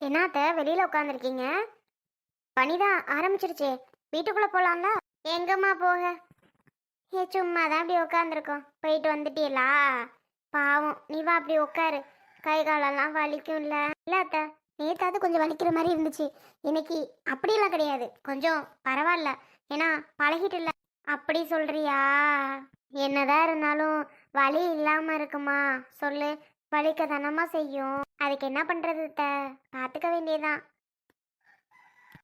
என்னத்த வெளியில உட்காந்துருக்கீங்க பனிதான் ஆரம்பிச்சிருச்சே. வீட்டுக்குள்ள போலாம்ல? எங்கம்மா போக? ஏ சும்மா தான் அப்படி உட்காந்துருக்கோம் போயிட்டு வந்துட்டீங்களா பாவம் நீ வா அப்படி உட்காரு கை காலெல்லாம் வலிக்கும் இல்ல இல்லாத்த நேத்தாவது கொஞ்சம் வலிக்கிற மாதிரி இருந்துச்சு. இன்னைக்கு அப்படியெல்லாம் கிடையாது. கொஞ்சம் பரவாயில்ல. ஏன்னா பழகிட்டு இல்ல அப்படி சொல்றியா? என்னதான் இருந்தாலும் வலி இல்லாம இருக்குமா? சொல்லு. வலிக்க தானமா செய்யும். அதுக்கு என்ன பண்றது அத்தை? பாத்துக்க வேண்டியதுதான்.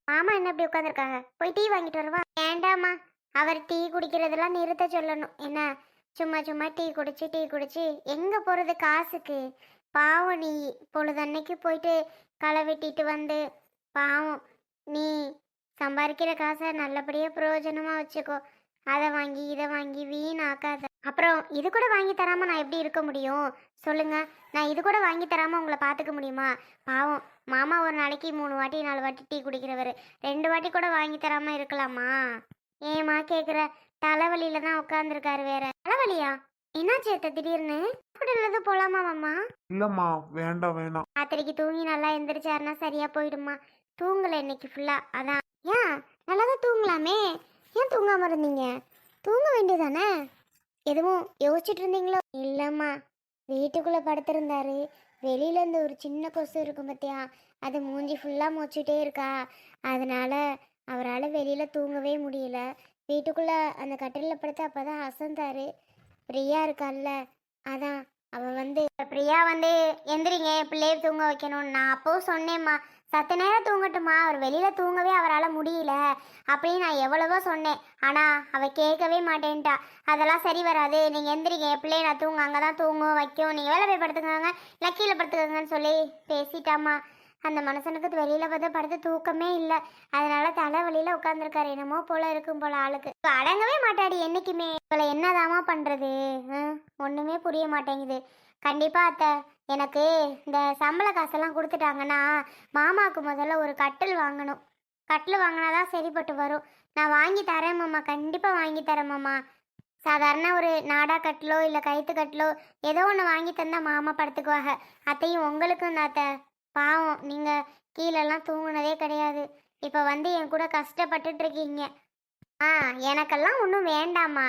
மாமா என்ன இப்படி உட்காந்துருக்காங்க போய் டீ வாங்கிட்டு வரவா? வேண்டாம்மா. அவர் டீ குடிக்கிறதெல்லாம் நிறுத்த சொல்லணும். என்ன? சும்மா சும்மா டீ குடிச்சு டீ குடிச்சு எங்க போறது காசுக்கு? பாவம் நீ. பொழுதன்னைக்கு போயிட்டு களை வெட்டிட்டு வந்து பாவம் நீ சம்பாதிக்கிற காசை நல்லபடியாக பிரயோஜனமாக வச்சுக்கோ. அதை வாங்கி இதை வாங்கி வீணாக்காத. அப்புறம் இது கூட வாங்கி தராம நான் எப்படி இருக்க முடியும்? சொல்லுங்க. நான் இது கூட வாங்கி தராம உங்களை பார்த்துக்க முடியுமா? பாவம். மாமா ஒரு நாளைக்கு மூணு வாட்டி நாலு வாட்டி டீ குடிக்கிறவர். ரெண்டு வாட்டி கூட வாங்கி தராம இருக்கலாமா? ஏமா கேக்குற? தலைவலியில தான் உட்காந்துருக்காரு வேற. தலைவலியா? என்னாச்சு அத்தை திடீர்னு? ஹாஸ்பிட்டல்ல போலாமா மாமா? இல்லம்மா. வேண்டாம் வேணாம். ராத்திரிக்கு தூங்கி நல்லா எந்திரிச்சாருன்னா சரியா போயிடுமா தூங்கல இன்னைக்கு ஃபுல்லா அதான். ஏன்? நல்லா தான் தூங்கலாமே. ஏன் தூங்காம இருந்தீங்க? தூங்க வேண்டியதானே? எதுவும் யோசிச்சுட்டு இருந்தீங்களோ? இல்லம்மா. வீட்டுக்குள்ள படுத்திருந்தாரு. வெளியில இருந்து ஒரு சின்ன கொசு இருக்கும் பார்த்தியா அது மூஞ்சி ஃபுல்லா மொச்சிட்டே இருக்கா? அதனால அவரால் வெளியில தூங்கவே முடியல. வீட்டுக்குள்ள அந்த கட்டிலில் படுத்து அப்பதான் அசந்தாரு. பிரியா இருக்கால்ல. அதான். அவ வந்து பிரியா வந்து எந்திரிங்க. பிள்ளைய தூங்க வைக்கணும் நான் அப்போ சொன்னேம்மா. சத்த நேரம் தூங்கட்டுமா அவர் வெளியில தூங்கவே அவரால் முடியல. அப்படின்னு நான் எவ்வளவோ சொன்னேன். ஆனா அவ கேட்கவே மாட்டேன்ட்டா. அதெல்லாம் சரி வராது. நீங்க எந்திரிங்க. என் பிள்ளைய நான் தூங்க அங்கதான் தூங்கும் வைக்கும். நீங்க வேலை போய் படுத்துக்கோங்க. இல்லை கீழே படுத்துக்கோங்கன்னு சொல்லி பேசிட்டாமா அந்த மனுஷனுக்கு வெளியில பார்த்து படுத்து தூக்கமே இல்லை. அதனால தலைவலியில உட்காந்துருக்காரு என்னமோ போல இருக்கும் போல ஆளுக்கு. அடங்கவே மாட்டாடி என்னைக்குமே. இவளை என்னதாம்மா பண்றது? ஹம், ஒண்ணுமே புரிய மாட்டேங்குது. கண்டிப்பா அத்தை. எனக்கு இந்த சம்பள காசெல்லாம் கொடுத்துட்டாங்கன்னா மாமாவுக்கு முதல்ல ஒரு கட்டில் வாங்கணும். கட்டில் வாங்கினாதான் சரிப்பட்டு வரும். நான் வாங்கி தரேன் மாமா. கண்டிப்பாக வாங்கி தரேன் மாமா. சாதாரண ஒரு நாடா கட்டிலோ இல்லை கயிற்று கட்டிலோ ஏதோ ஒன்று வாங்கி தந்தால் மாமா படுத்துக்குவாங்க. அத்தையும் உங்களுக்கும் தான் அத்தை. பாவம் நீங்கள் கீழெல்லாம் தூங்குனதே கிடையாது. இப்போ வந்து என் கூட கஷ்டப்பட்டுட்டு இருக்கீங்க. ஆ எனக்கெல்லாம் ஒன்றும் வேண்டாம்மா.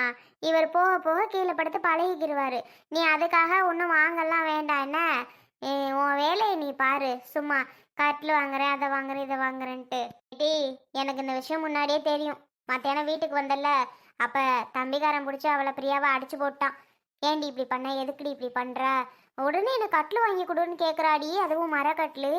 இவர் போக போக கீழே படுத்து பழகிக்கிடுவார் நீ அதுக்காக ஒன்றும் வாங்கலாம் வேண்டாம் என்ன? உன் வேலையை நீ பாரு. சும்மா கட்டில் வாங்குறேன் அதை வாங்குறேன் இதை வாங்குறேன்ட்டு. டி எனக்கு இந்த விஷயம் முன்னாடியே தெரியும். மத்தியானம் வீட்டுக்கு வந்தல அப்போ தம்பிக்காரன் பிடிச்சி அவளை பிரியாவை அடிச்சு போட்டான். ஏண்டி இப்படி பண்ண? எதுக்குடி இப்படி பண்ணுற உடனே எனக்கு கட்டில் வாங்கி கொடுன்னு கேட்குறாடி அதுவும் மர கட்டில்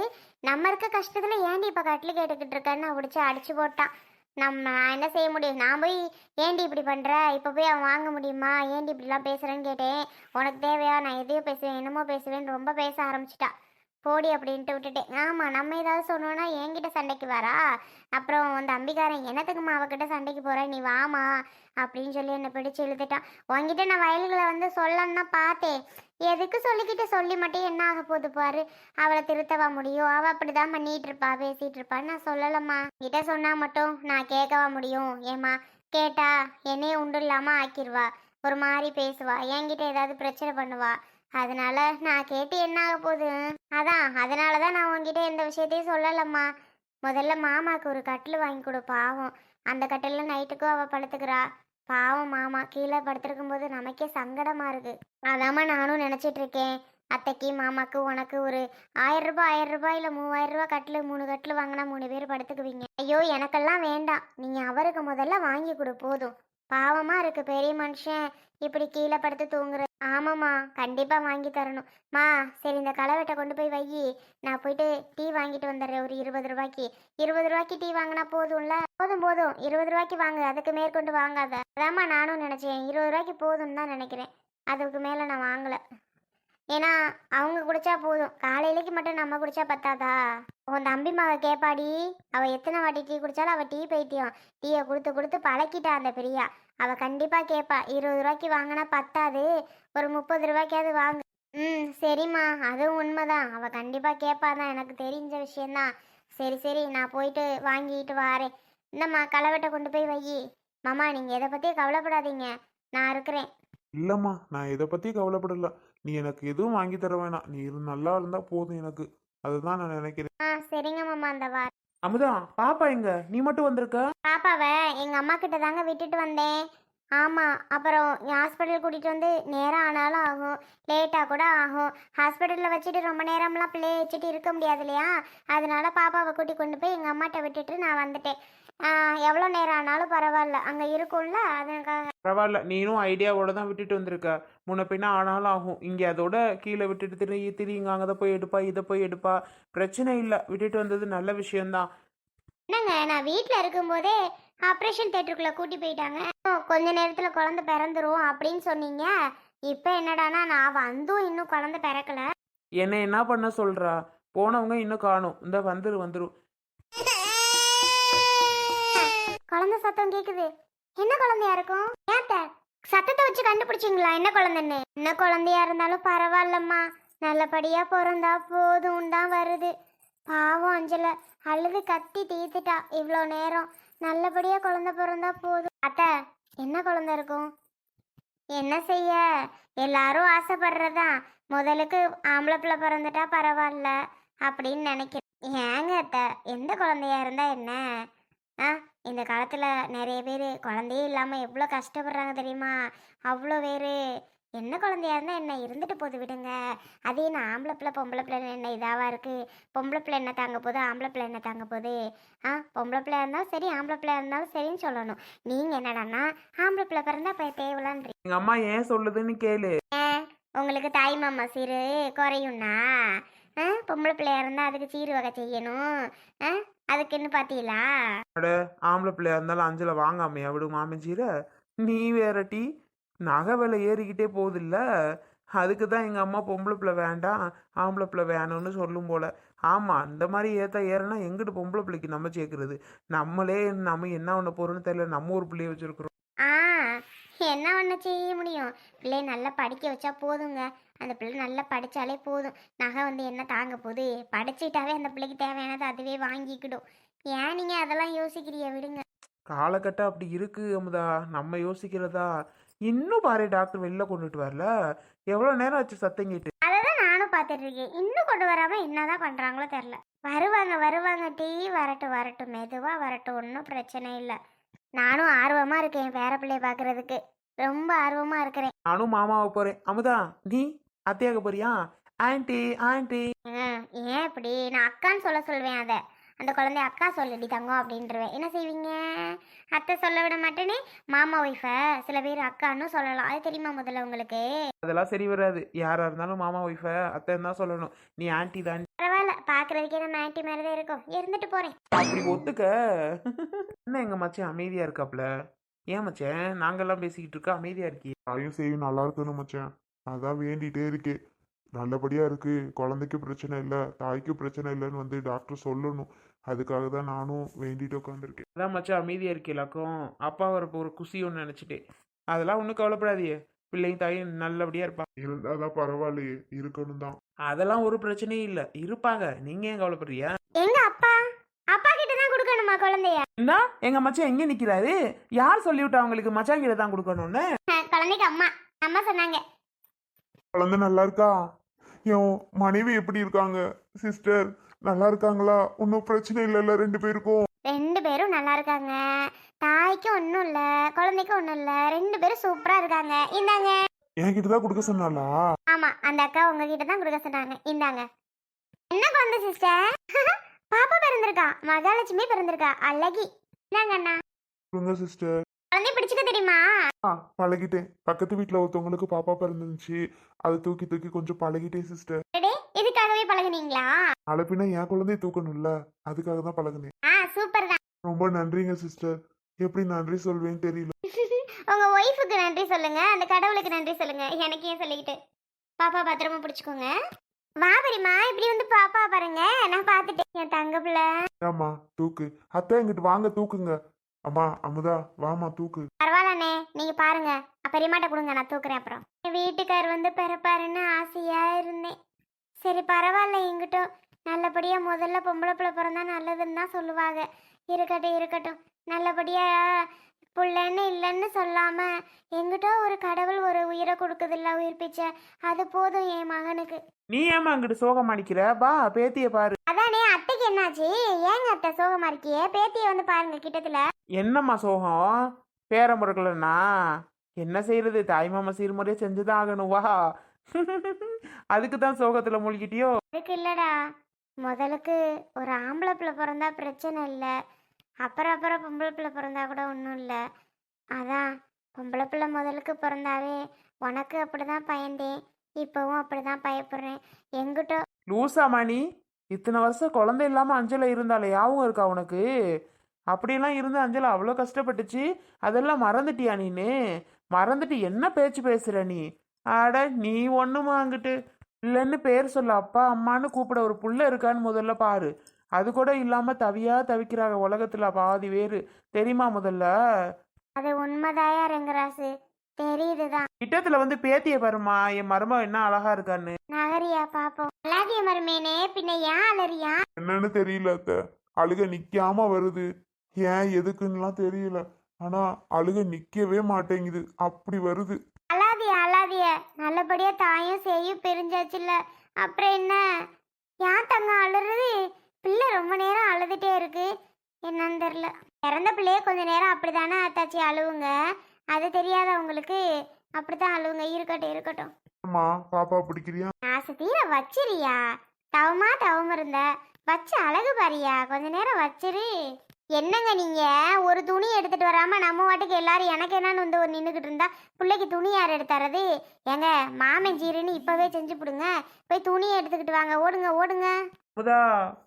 நம்ம இருக்க கஷ்டத்தில் ஏண்டி இப்போ கட்டில் கேட்டுக்கிட்டு இருக்கேன்னு நான் பிடிச்சி அடிச்சு போட்டான். நம்ம நான் என்ன செய்ய முடியும்? நான் போய் ஏண்டி இப்படி பண்ணுற இப்போ போய் அவன் வாங்க முடியுமா? ஏண்டி இப்படிலாம் பேசுகிறேன்னு கேட்டேன். உனக்கு தேவையா? நான் எதையோ பேசுவேன் என்னமோ பேசுவேன்னு ரொம்ப பேச ஆரம்பிச்சிட்டா. போடி அப்படின்ட்டு விட்டுட்டேன். ஆமாம் நம்ம ஏதாவது சொன்னோன்னா என்கிட்ட சண்டைக்கு வரா? அப்புறம் அந்த அம்பிகாரன் என்னத்துக்குமா அவகிட்ட சண்டைக்கு போகிற நீ வாமா அப்படின்னு சொல்லி என்னை பிடிச்சி இழுத்துட்டான் உங்ககிட்ட நான் வயல்களை வந்து சொல்லணும்னா பார்த்தேன். எதுக்கு சொல்லிக்கிட்டு சொல்லி மட்டும் என்ன ஆக போகுது பாரு? அவளை திருத்தவா முடியும்? அவள் அப்படிதான் பண்ணிகிட்டு இருப்பா பேசிகிட்டு இருப்பான்னு நான் சொல்லலம்மா. கிட்ட சொன்னால் மட்டும் நான் கேட்கவா முடியும்? ஏம்மா கேட்டா என்னையே உண்டு இல்லாமல் ஆக்கிடுவா ஒரு மாதிரி பேசுவா. என்கிட்ட ஏதாவது பிரச்சனை பண்ணுவா. அதனால நான் கேட்டு என்ன ஆக போகுது? அதான் அதனால தான் நான் உன்கிட்ட எந்த விஷயத்தையும் சொல்லலம்மா. முதல்ல மாமாக்கு ஒரு கட்டில் வாங்கி கொடு பாவம். அந்த கட்டிலில் நைட்டுக்கும் அவள் படுத்துக்கிறா. பாவம் மாமா கீழே படுத்திருக்கும் போது நமக்கே சங்கடமா இருக்கு. அதாம்மா நானும் நினச்சிட்டு இருக்கேன். அத்தைக்கு மாமாக்கு உனக்கு ஒரு ஆயிரம் ரூபாய் ஆயிரம் ரூபாய் இல்லை மூவாயிரம் ரூபாய் கட்டில் மூணு கட்டில் வாங்கினா மூணு பேர் படுத்துக்குவீங்க. ஐயோ எனக்கெல்லாம் வேண்டாம். நீங்கள் அவருக்கு முதல்ல வாங்கி கொடு போதும். பாவமாக இருக்கு பெரிய மனுஷன். இப்படி கீழே படுத்து தூங்குறது ஆமாம்மா கண்டிப்பாக வாங்கி தரணும். மா சரி இந்த களைவெட்டை கொண்டு போய் வை. நான் போயிட்டு டீ வாங்கிட்டு வந்துடுறேன் ஒரு இருபது ரூபாய்க்கு. இருபது ரூபாய்க்கு டீ வாங்கினா போதும்ல? போதும் போதும். இருபது ரூபாய்க்கு வாங்க அதுக்கு மேற்கொண்டு வாங்காத. அதாம்மா நானும் நினச்சேன் இருபது ரூபாய்க்கு போதும்னு தான் நினைக்கிறேன். அதுக்கு மேலே நான் வாங்கலை. ஏன்னா அவங்க குடிச்சா போதும். காலையிலைக்கு மட்டும் நம்ம குடிச்சா பத்தாதா? உன் தம்பி மக கேப்பாடி. அவள் எத்தனை வாட்டி டீ குடிச்சாலும் அவள் டீ பைத்தியம். டீயை கொடுத்து கொடுத்து பழக்கிட்டா அந்த பிரியா. அவ கண்டிப்பா கேப்பா. இருபது ரூபாய்க்கு வாங்கினா பத்தாது. ஒரு முப்பது ரூபாய்க்காவது வாங்கு. ம் சரிம்மா. அதுவும் உண்மைதான். அவ கண்டிப்பா கேட்பாதான் எனக்கு தெரிஞ்ச விஷயம்தான் சரி சரி. நான் போயிட்டு வாங்கிட்டு வாரேன். என்னம்மா களவெட்டை கொண்டு போய் வை மாமா நீங்க எதை பத்தியும் கவலைப்படாதீங்க. நான் இருக்கிறேன். இல்லம்மா நான் இதை பத்தி கவலைப்படல. நீ எனக்கு எதுவும் வாங்கி தர வேணாம். நீ நல்லா இருந்தா போதும் எனக்கு. அதுதான் நான் நினைக்கிறேன். ஆ சரிங்க மாமா. அந்த வார் அமுதா பாப்பா எங்க? நீ மட்டும் வந்திருக்க? பாப்பாவை எங்கள் அம்மா கிட்ட தாங்க விட்டுட்டு வந்தேன். ஆமாம் அப்புறம் ஹாஸ்பிட்டல் கூட்டிகிட்டு வந்து நேரம் ஆனாலும் ஆகும் லேட்டாக கூட ஆகும். ஹாஸ்பிட்டலில் வச்சுட்டு ரொம்ப நேரம்லாம் பிள்ளைய வச்சுட்டு இருக்க முடியாது இல்லையா? அதனால பாப்பாவை கூட்டி கொண்டு போய் எங்கள் அம்மாட்ட விட்டுட்டு நான் வந்துட்டேன். எவ்வளோ நேரம் ஆனாலும் பரவாயில்ல. அங்கே இருக்கும்ல அதுக்காக. பரவாயில்ல நீனும் ஐடியாவோட தான் விட்டுட்டு வந்திருக்க. முன்ன பின்ன ஆனாலும் ஆகும். இங்கே அதோட கீழே விட்டுட்டு திரி திரிங்க அங்கே போய் எடுப்பா இதை போய் எடுப்பா. பிரச்சனை இல்லை. விட்டுட்டு வந்தது நல்ல விஷயம்தான். என்னங்க நான் வீட்டில் இருக்கும்போதே ஆப்ரேஷன் தேட்டருக்குள்ளே கூட்டி போயிட்டாங்க. கொஞ்ச நேரத்தில் குழந்தை பிறந்துரும் அப்படின்னு சொன்னீங்க. இப்போ என்னடானா நான் வந்தும் இன்னும் குழந்தை பிறக்கல. என்ன என்ன பண்ண சொல்றா? போனவங்க இன்னும் காணும். இந்த வந்துரு வந்துரும் குழந்தை சத்தம் கேக்குது என்ன குழந்தையா இருக்கும்? ஏத்த சத்தத்தை வச்சு கண்டுபிடிச்சிங்களா? என்ன குழந்தைன்னு? என்ன குழந்தையா இருந்தாலும் பரவாயில்லம்மா. நல்லபடியா பிறந்தா போதும் தான் வருது. பாவம் அஞ்சல அழுது கத்தி தீத்துட்டா இவ்வளோ நேரம். நல்லபடியா குழந்தை பிறந்தா போதும். அத்தை என்ன குழந்தை இருக்கும்? என்ன செய்ய? எல்லாரும் ஆசைப்படுறதா முதலுக்கு ஆம்பளை பிள்ளை பிறந்துட்டா பரவாயில்ல அப்படின்னு நினைக்கிறேன். ஏங்க அத்தை எந்த குழந்தையா இருந்தா என்ன? ஆ? இந்த காலத்தில் நிறைய பேர் குழந்தையே இல்லாமல் எவ்வளோ கஷ்டப்படுறாங்க தெரியுமா? அவ்வளோ பேர். என்ன குழந்தையா இருந்தால் என்ன? இருந்துட்டு போது விடுங்க. அதே நான் ஆம்பளை பிள்ளை பொம்பளை பிள்ளை என்ன இதாவாக இருக்குது பொம்பளை பிள்ளை என்ன தாங்க போகுது? ஆம்பளை பிள்ளை என்ன தாங்க போகுது? ஆ பொம்பளை பிள்ளையா இருந்தாலும் சரி ஆம்பளை பிள்ளையா இருந்தாலும் சரின்னு சொல்லணும். நீங்கள் என்னடான்னா ஆம்பளை பிள்ளை பிறந்தா இப்போ தேவலான்றீங்க. எங்க அம்மா ஏன் சொல்லுதுன்னு கேளு. உங்களுக்கு தாய் மாமா சீரு குறையும்னா? ஆ பொம்பளை பிள்ளையா இருந்தால் அதுக்கு சீரு வகை செய்யணும். ஆ அதுக்குன்னு பார்த்தீங்களா அட ஆம்பளை பிள்ளையா இருந்தாலும் அஞ்சல வாங்காமையா விடு மாமிஜீர நீ வேற டீ. நகை விலை ஏறிக்கிட்டே போகுதுல்ல. அதுக்கு தான் எங்கள் அம்மா பொம்பளை பிள்ளை வேண்டாம் ஆம்பளை பிள்ளை வேணும்னு சொல்லும் போல. ஆமாம் இந்த மாதிரி ஏற்ற ஏறனா எங்கிட்டு பொம்பளை பிள்ளைக்கு நம்ம சேர்க்குறது? நம்மளே நம்ம என்ன பண்ண போகிறோன்னு தெரியல நம்ம ஒரு பிள்ளைய வச்சுருக்குறோம். ஆ என்ன ஒன்று செய்ய முடியும்? பிள்ளைய நல்லா படிக்க வச்சா போதுங்க. அந்த பிள்ளை நல்லா படித்தாலே போதும். நகை வந்து என்ன தாங்க போகுது? படிச்சுட்டாவே அந்த பிள்ளைக்கு தேவையானது அதுவே வாங்கிக்கிடும். ஏன் நீங்கள் அதெல்லாம் யோசிக்கிறிய விடுங்க. காலகட்டம் அப்படி இருக்கு அமுதா. நம்ம யோசிக்கிறதா? இன்னும் பாரு டாக்டர் வெளில கொண்டுட்டு வரல. எவ்வளோ நேரம் ஆச்சு சத்தம் கேட்டு? அதை தான் நானும் பார்த்துட்டு இருக்கேன். இன்னும் கொண்டு வராமல் என்னதான் பண்ணுறாங்களோ தெரில வருவாங்க வருவாங்க. டீ வரட்டும் வரட்டும். மெதுவாக வரட்டும். ஒன்றும் பிரச்சனை இல்லை. நானும் ஆர்வமாக இருக்கேன் பேர பிள்ளைய பார்க்குறதுக்கு ரொம்ப ஆர்வமாக இருக்கிறேன். நானும் மாமாவை போகிறேன் அமுதா நீ அத்தையாக போறியா? Aunty aunty. ம், ஏன் இப்படி? நான் அக்கான்னு சொல்ல சொல்வேன் அதை. அந்த குழந்தைய அக்கா சொல்லடி தங்கம் அப்படின்றவேன். என்ன செய்வீங்க? அத்தை சொல்ல விட மாட்டேனே? மாமா ஒய்ஃபை சில பேர் அக்கான்னு சொல்லலாம். அது தெரியுமா முதல்ல உங்களுக்கு? அதெல்லாம் சரி வராது. யாரா இருந்தாலும் மாமா ஒய்ஃபை அத்தை தான் சொல்லணும். நீ ஆன்ட்டி தான். பரவாயில்ல பார்க்குறதுக்கே நம்ம ஆன்ட்டி மாதிரி தான் இருக்கும். இருந்துட்டு போகிறேன் அப்படி ஒத்துக்க. என்ன எங்க மச்சான் அமைதியா இருக்காப்ல? ஏன் மச்சான்? நாங்கெல்லாம் பேசிக்கிட்டு இருக்க அமைதியா இருக்கி தாயும் செய்யும் நல்லா இருக்கணும் மச்சான். அதான் வேண்டிகிட்டே இருக்கு. நல்லபடியா இருக்கு. குழந்தைக்கு பிரச்சனை இல்லை தாய்க்கு பிரச்சனை இல்லைன்னு வந்து டாக்டர் சொல்லணும். அதுக்காக தான் நானும் வேண்டிட்டு உட்காந்துருக்கேன் அதான் மச்சான் அமைதியா இருக்கலாக்கும் அப்பா வரப்போ ஒரு குசி ஒன்று நினச்சிட்டேன். அதெல்லாம் ஒன்றும் கவலைப்படாதீங்க பிள்ளையும் தாயும் நல்லபடியா இருப்பா. இருந்தாதான் பரவாயில்லையே. இருக்கணும் தான். அதெல்லாம் ஒரு பிரச்சனையும் இல்லை. இருப்பாங்க. நீங்க ஏன் கவலைப்படுறியா எங்க அப்பா? அப்பா கிட்ட தான் கொடுக்கணுமா குழந்தைய? என்ன? எங்க மச்சான் எங்க நிக்கிறாரு? யார் சொல்லிவிட்டா அவங்களுக்கு மச்சான் கிட்ட தான் கொடுக்கணும்னு குழந்தைக்கு அம்மா. அம்மா சொன்னாங்க. குழந்தை நல்லா இருக்கா? என் மனைவி எப்படி இருக்காங்க? சிஸ்டர் நல்லா இருக்காங்களா? ஒன்றும் பிரச்சனை இல்லைல்ல ரெண்டு பேருக்கும். ரெண்டு பேரும் நல்லா இருக்காங்க. தாய்க்கும் ஒன்றும் இல்லை குழந்தைக்கும் ஒன்றும் இல்லை ரெண்டு பேரும் சூப்பராக இருக்காங்க. இந்தாங்க. என்கிட்ட தான் கொடுக்க சொன்னாலா ஆமா அந்த அக்கா உங்ககிட்ட தான் கொடுக்க சொன்னாங்க. இந்தாங்க. என்ன குழந்தை சிஸ்டர் பாப்பா பிறந்திருக்கா. மகாலட்சுமி பிறந்திருக்கா. அழகி. இந்தாங்க அண்ணா. கொடுங்க சிஸ்டர் குழந்தைய பிடிச்சுக்க தெரியுமா? ஆ பழகிட்டேன். பக்கத்து வீட்டில் ஒருத்தவங்களுக்கு பாப்பா பிறந்துருந்துச்சு. அதை தூக்கி தூக்கி கொஞ்சம் பழகிட்டேன் சிஸ்டர் இதுக்காகவே பழகுனீங்களா? அழைப்பினா என் குழந்தைய தூக்கணும்ல. அதுக்காக தான் பழகுனேன். ஆ சூப்பர் தான் ரொம்ப நன்றிங்க சிஸ்டர் எப்படி நன்றி சொல்வேன்னு தெரியல. உங்க ஒய்ஃபுக்கு நன்றி சொல்லுங்க. அந்த கடவுளுக்கு நன்றி சொல்லுங்க. எனக்கு ஏன் சொல்லிக்கிட்டு? பாப்பா பத்திரமா பிடிச்சுக்கோங்க. வா பெரியம்மா இப்படி வந்து பாப்பா பாருங்க. நான் பார்த்துட்டேன் என் தங்க பிள்ளை. ஆமா தூக்கு. அத்தை இங்கிட்டு வாங்க தூக்குங்க. அம்மா அமுதா வாமா தூக்கு. பரவாயில்லண்ணே. நீங்க பாருங்க. அ, பெரியம்மாட்ட கொடுங்க. நான் தூக்குறேன் அப்புறம். என் வீட்டுக்கார் வந்து பிறப்பாருன்னு ஆசையா இருந்தேன். சரி பரவாயில்ல. எங்கிட்டும் நல்லபடியா முதல்ல பொம்பளை பிள்ளை பிறந்தா நல்லதுன்னு தான் சொல்லுவாங்க. இருக்கட்டும் இருக்கட்டும். நல்லபடியா புள்ளன்னு இல்லைன்னு சொல்லாம எங்கிட்ட ஒரு கடவுள் ஒரு உயிரை கொடுக்குதில்ல உயிர் பிச்சை. அது போதும் என் மகனுக்கு. நீ ஏமா அங்கிட்டு சோகம் அடிக்கிற பா பேத்திய பாரு. அதானே அத்தைக்கு என்னாச்சு? ஏங்க அத்தை சோகமா இருக்கியே? பேத்தியை வந்து பாருங்க கிட்டத்துல. என்னம்மா சோகம்? பேரம் பிறக்கலன்னா என்ன செய்யறது தாய் மாமா சீர்முறையை செஞ்சுதான் ஆகணும். வா. அதுக்கு தான் சோகத்துல மூழ்கிட்டியோ? அதுக்கு இல்லடா. முதலுக்கு ஒரு ஆம்பளை பிள்ளை பிறந்தா பிரச்சனை இல்லை. அப்புறம் அப்புறம் பொம்பளை பிள்ளை பிறந்தா கூட ஒன்றும் இல்லை. அதான் பொம்பளை பிள்ளை முதலுக்கு பிறந்தாவே உனக்கு அப்படிதான் பயந்தேன் இப்போவும் அப்படிதான் பயப்படுறேன். எங்கிட்ட லூசா மணி இத்தனை வருஷம் குழந்தை இல்லாமல் அஞ்சலை இருந்தாலே யாவும் இருக்கா உனக்கு? அப்படியெல்லாம் இருந்து அஞ்சலை அவ்வளோ கஷ்டப்பட்டுச்சு அதெல்லாம் மறந்துட்டியா நீனு? மறந்துட்டு என்ன பேச்சு பேசுற நீ? ஆட நீ ஒண்ணுமா அங்கிட்டு? இல்லைன்னு பேர் சொல்ல அப்பா அம்மான்னு கூப்பிட ஒரு புள்ள இருக்கான்னு முதல்ல பாரு. அது கூட இல்லாம தவியா தவிக்கிறாங்க உலகத்துல பாதி பேரு. தெரியுமா முதல்ல? அது உண்மைதாயா ரெங்கராசு? தெரியுதுதான். கிட்டத்துல வந்து பேத்திய பாருமா என் மருமக என்ன அழகா இருக்கான்னு. நகரியா பாப்போம். அழகிய மருமேனே பின்ன ஏன் அலறியா? என்னன்னு தெரியல அத்தை. அழுக நிக்காம வருது. ஏன் எதுக்குன்னுலாம் தெரியல. ஆனா அழுக நிக்கவே மாட்டேங்குது. அப்படி வருது. அழாதிய அழாதிய. நல்லபடியா தாயும் செய்யும் பிரிஞ்சாச்சுல்ல. அப்புறம் என்ன? ஏன் தங்க அழுறது? பிள்ளை ரொம்ப நேரம் அழுதுட்டே இருக்கு. என்னன்னு தெரில பிறந்த பிள்ளையே கொஞ்ச நேரம் அப்படிதானே அத்தாச்சி அழுவுங்க. அது தெரியாத உங்களுக்கு அப்படித்தான் அழுவுங்க. இருக்கட்டும் இருக்கட்டும். அம்மா பாப்பா பிடிக்கிறியா? ஆசை தீர வச்சிரியா? தவமா தவம் இருந்த. வச்சு அழகு பாரியா? கொஞ்ச நேரம் வச்சிரு. என்னங்க நீங்க? ஒரு துணி எடுத்துட்டு வராம நம்ம வாட்டுக்கு எல்லாரும் எனக்கு என்னன்னு வந்து ஒரு நின்றுக்கிட்டு இருந்தா பிள்ளைக்கு துணி யார் எடுத்துறது ஏங்க மாமன் ஜீருன்னு இப்பவே செஞ்சு போடுங்க. போய் துணி எடுத்துக்கிட்டு வாங்க. ஓடுங்க ஓடுங்க. முதா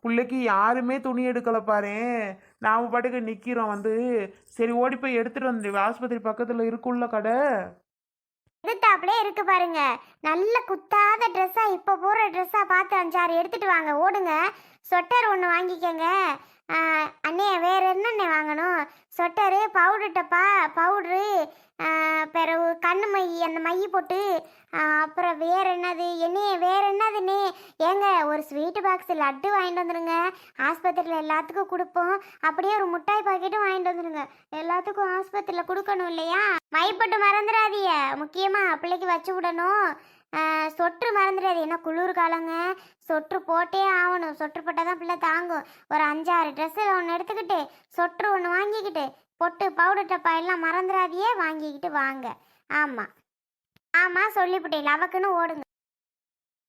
பிள்ளைக்கு யாருமே துணி எடுக்கலை பாரு. நாம பாட்டுக்கு நிற்கிறோம் வந்து. சரி ஓடி போய் எடுத்துட்டு வந்து ஆஸ்பத்திரி பக்கத்தில் இருக்குள்ள கடை. எதிர்த்தாப்புலே இருக்கு பாருங்க. நல்ல குத்தாத ட்ரெஸ்ஸாக இப்போ போடுற ட்ரெஸ்ஸாக பார்த்து அஞ்சாறு எடுத்துட்டு வாங்க. ஓடுங்க. ஸ்வெட்டர் ஒன்று வாங்கிக்கோங்க. அண்ணே வேற என்னண்ணே வாங்கணும்? ஸ்வெட்டரு பவுடர் டப்பா பவுட்ரு பிறகு கண்ணு மை அந்த மை போட்டு அப்புறம் வேற என்னது? என்னையே வேற என்னதுண்ணே? ஏங்க ஒரு ஸ்வீட்டு பாக்ஸ் லட்டு வாங்கிட்டு வந்துடுங்க ஆஸ்பத்திரியில் எல்லாத்துக்கும் கொடுப்போம். அப்படியே ஒரு முட்டாய் பாக்கெட்டும் வாங்கிட்டு வந்துடுங்க எல்லாத்துக்கும் ஆஸ்பத்திரியில் கொடுக்கணும் இல்லையா? மைப்பட்டு மறந்துடாதீங்க. முக்கியமாக பிள்ளைக்கு வச்சு விடணும். சொட்டு மறந்துடாது. ஏன்னா குளிர் காலங்க சொட்டு போட்டே ஆகணும் சொட்டு போட்டால் தான் பிள்ளை தாங்கும். ஒரு அஞ்சாறு ட்ரெஸ்ஸு ஒன்று எடுத்துக்கிட்டு சொட்டு ஒன்று வாங்கிக்கிட்டு பொட்டு பவுடர் டப்பா எல்லாம் மறந்துடாதியே வாங்கிக்கிட்டு வாங்க. ஆமாம் ஆமாம் சொல்லிவிட்டேன் லவக்குன்னு ஓடுங்க.